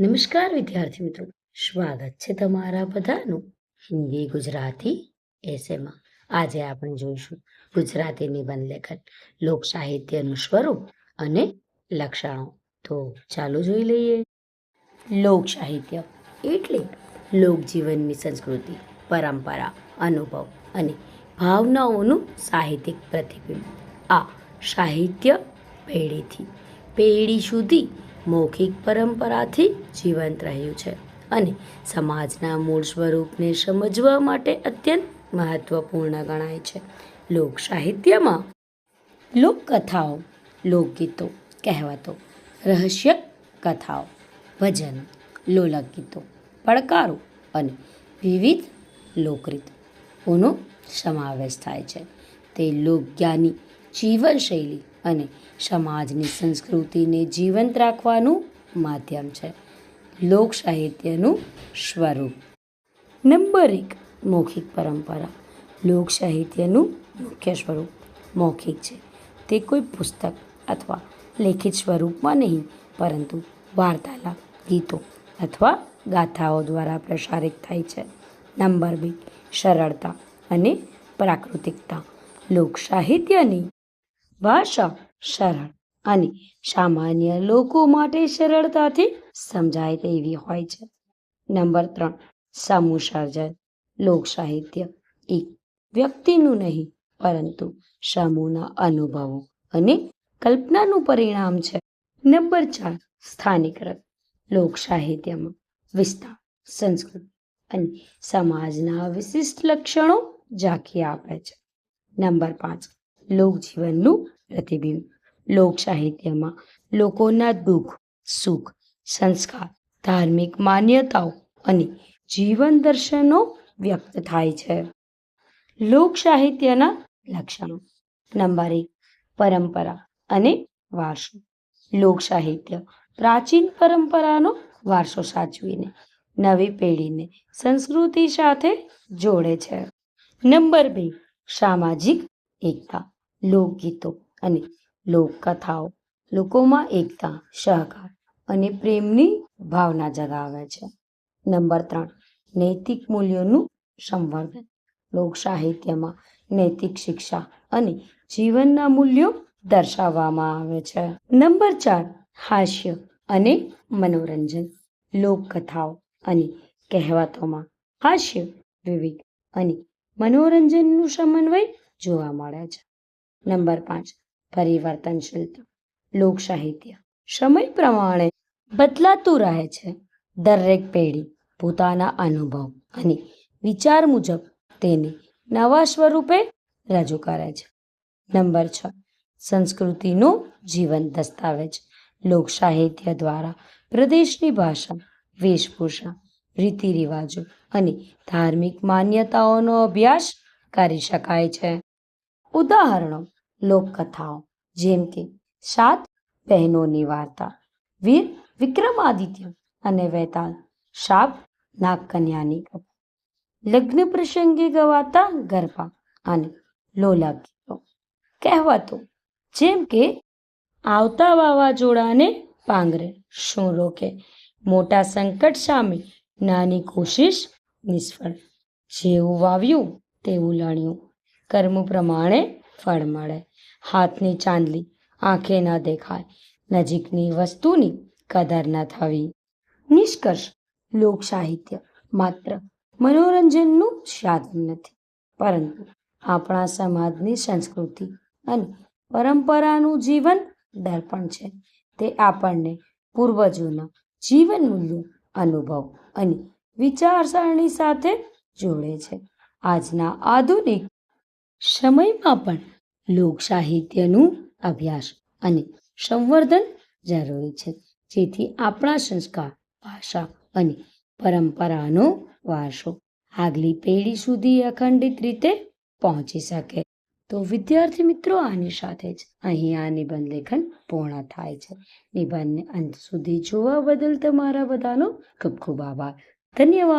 નમસ્કાર વિદ્યાર્થી મિત્રો. સ્વાગત છે તમારા બધાનું હિન્દી ગુજરાતી એસેમાં આજે આપણે જોઈશું ગુજરાતી નિબંધ લેખન, લોક સાહિત્યનું સ્વરૂપ અને લક્ષણો. તો ચાલો જોઈ લઈએ. લોક સાહિત્ય એટલે લોકજીવનની સંસ્કૃતિ, પરંપરા, અનુભવ અને ભાવનાઓનું સાહિત્યિક પ્રતિબિંબ. આ સાહિત્ય પેઢીથી પેઢી સુધી મૌખિક પરંપરાથી જીવંત રહ્યું છે અને સમાજના મૂળ સ્વરૂપને સમજવા માટે અત્યંત મહત્વપૂર્ણ ગણાય છે. લોક સાહિત્યમાં લોકકથાઓ, લોકગીતો કહેવતો, રહસ્ય કથાઓ, ભજનો લોલકગીતો પડકારો અને વિવિધ લોકરીતોનો સમાવેશ થાય છે. તે લોકજ્ઞાની જીવનશૈલી અને સમાજની સંસ્કૃતિને જીવંત રાખવાનું માધ્યમ છે. લોક સાહિત્યનું સ્વરૂપ. નંબર એક, મૌખિક પરંપરા. લોક સાહિત્યનું મુખ્ય સ્વરૂપ મૌખિક છે. તે કોઈ પુસ્તક અથવા લેખિત સ્વરૂપમાં નહીં, પરંતુ વાર્તાલાપ, ગીતો અથવા ગાથાઓ દ્વારા પ્રસારિત થાય છે. નંબર બે, સરળતા અને પ્રાકૃતિકતા. લોક સાહિત્યની ભાષા સરળ અને સામાન્ય લોકો માટે સરળતાથી સમજાય તેવી હોય છે. નંબર ત્રણ, સમૂહ સર્જન. લોક સાહિત્ય એક વ્યક્તિનું નહીં, પરંતુ સમૂહના અનુભવો અને કલ્પનાનું પરિણામ છે. નંબર ચાર, સ્થાનિક રસ લોક સાહિત્યમાં વિસ્તાર, સંસ્કૃતિ અને સમાજના વિશિષ્ટ લક્ષણો ઝાંખી આપે છે. નંબર પાંચ લોકજીવનનું પ્રતિબિંબ. લોક સાહિત્યમાં લોકોના દુઃખ, સુખ, સંસ્કાર, ધાર્મિક માન્યતાઓ અને જીવન દર્શનો વ્યક્ત થાય છે. લોક સાહિત્યના લક્ષણો. નંબર એક, પરંપરા અને વારસો. લોક સાહિત્ય પ્રાચીન પરંપરાનો વારસો સાચવીને નવી પેઢીને સંસ્કૃતિ સાથે જોડે છે. નંબર બે, સામાજિક એકતા. લોકગીતો અને લોકકથાઓ લોકોમાં એકતા, સહકાર અને પ્રેમની ભાવના જગાવે છે. નંબર ત્રણ, નૈતિક મૂલ્યોનું સંવર્ધન. લોક સાહિત્યમાં નૈતિક શિક્ષા અને જીવનના મૂલ્યો દર્શાવવામાં આવે છે. નંબર ચાર, હાસ્ય અને મનોરંજન. લોકકથાઓ અને કહેવતોમાં હાસ્ય વિવેક અને મનોરંજનનું સમન્વય જોવા મળે છે. નંબર પાંચ, પરિવર્તનશીલતા લોક સાહિત્ય સમય પ્રમાણે બદલાતું રહે છે. દરેક પેઢી પોતાના અનુભવ અને વિચાર મુજબ તેને નવા સ્વરૂપે રજૂ કરે છે. નંબર છ, સંસ્કૃતિનું જીવન દસ્તાવેજ. લોક સાહિત્ય દ્વારા પ્રદેશની ભાષા, વેશભૂષા રીતિ રિવાજો અને ધાર્મિક માન્યતાઓનો અભ્યાસ કરી શકાય છે. ઉદાહરણો, લોકકથાઓ, જેમ કે સાત બહેનોની વાર્તા, વીર વિક્રમાદિત્ય અને વૈતાલ શાપ નાગકન્યાની કથા. લગ્ન પ્રસંગે ગવાતા ગરબા અને લોલા ગીતો. કહેવતો, જેમ કે, આવતા વાવાઝોડાને પાંગરે શું રોકે? મોટા સંકટ સામે નાની કોશિશ નિષ્ફળ. જેવું વાવ્યું, તેવું લણ્યું. કર્મ પ્રમાણે ફળ મળે. હાથની ચાંદલી આંખે ન દેખાય. નજીકની વસ્તુની કદર ન થવી. નિષ્કર્ષ, લોક સાહિત્ય માત્ર મનોરંજનનું સાધન નથી. પરંતુ આપણા સમાજની સંસ્કૃતિ અને પરંપરાનું જીવન દર્પણ છે. તે આપણને પૂર્વજોના જીવન મૂલ્યો, અનુભવ અને વિચારસરણી સાથે જોડે છે. આજના આધુનિક સમયમાં પણ લોક સાહિત્યનું અભ્યાસ અને સંવર્ધન જરૂરી છે. જેથી આપણા સંસ્કાર, ભાષા અને પરંપરાનો વારસો આગલી પેઢી સુધી અખંડિત રીતે પહોંચી શકે. તો વિદ્યાર્થી મિત્રો, આની સાથે જ અહીં આ નિબંધ લેખન પૂર્ણ થાય છે. નિબંધને અંત સુધી જોવા બદલ તમારા બધાનો ખૂબ ખૂબ આભાર. ધન્યવાદ.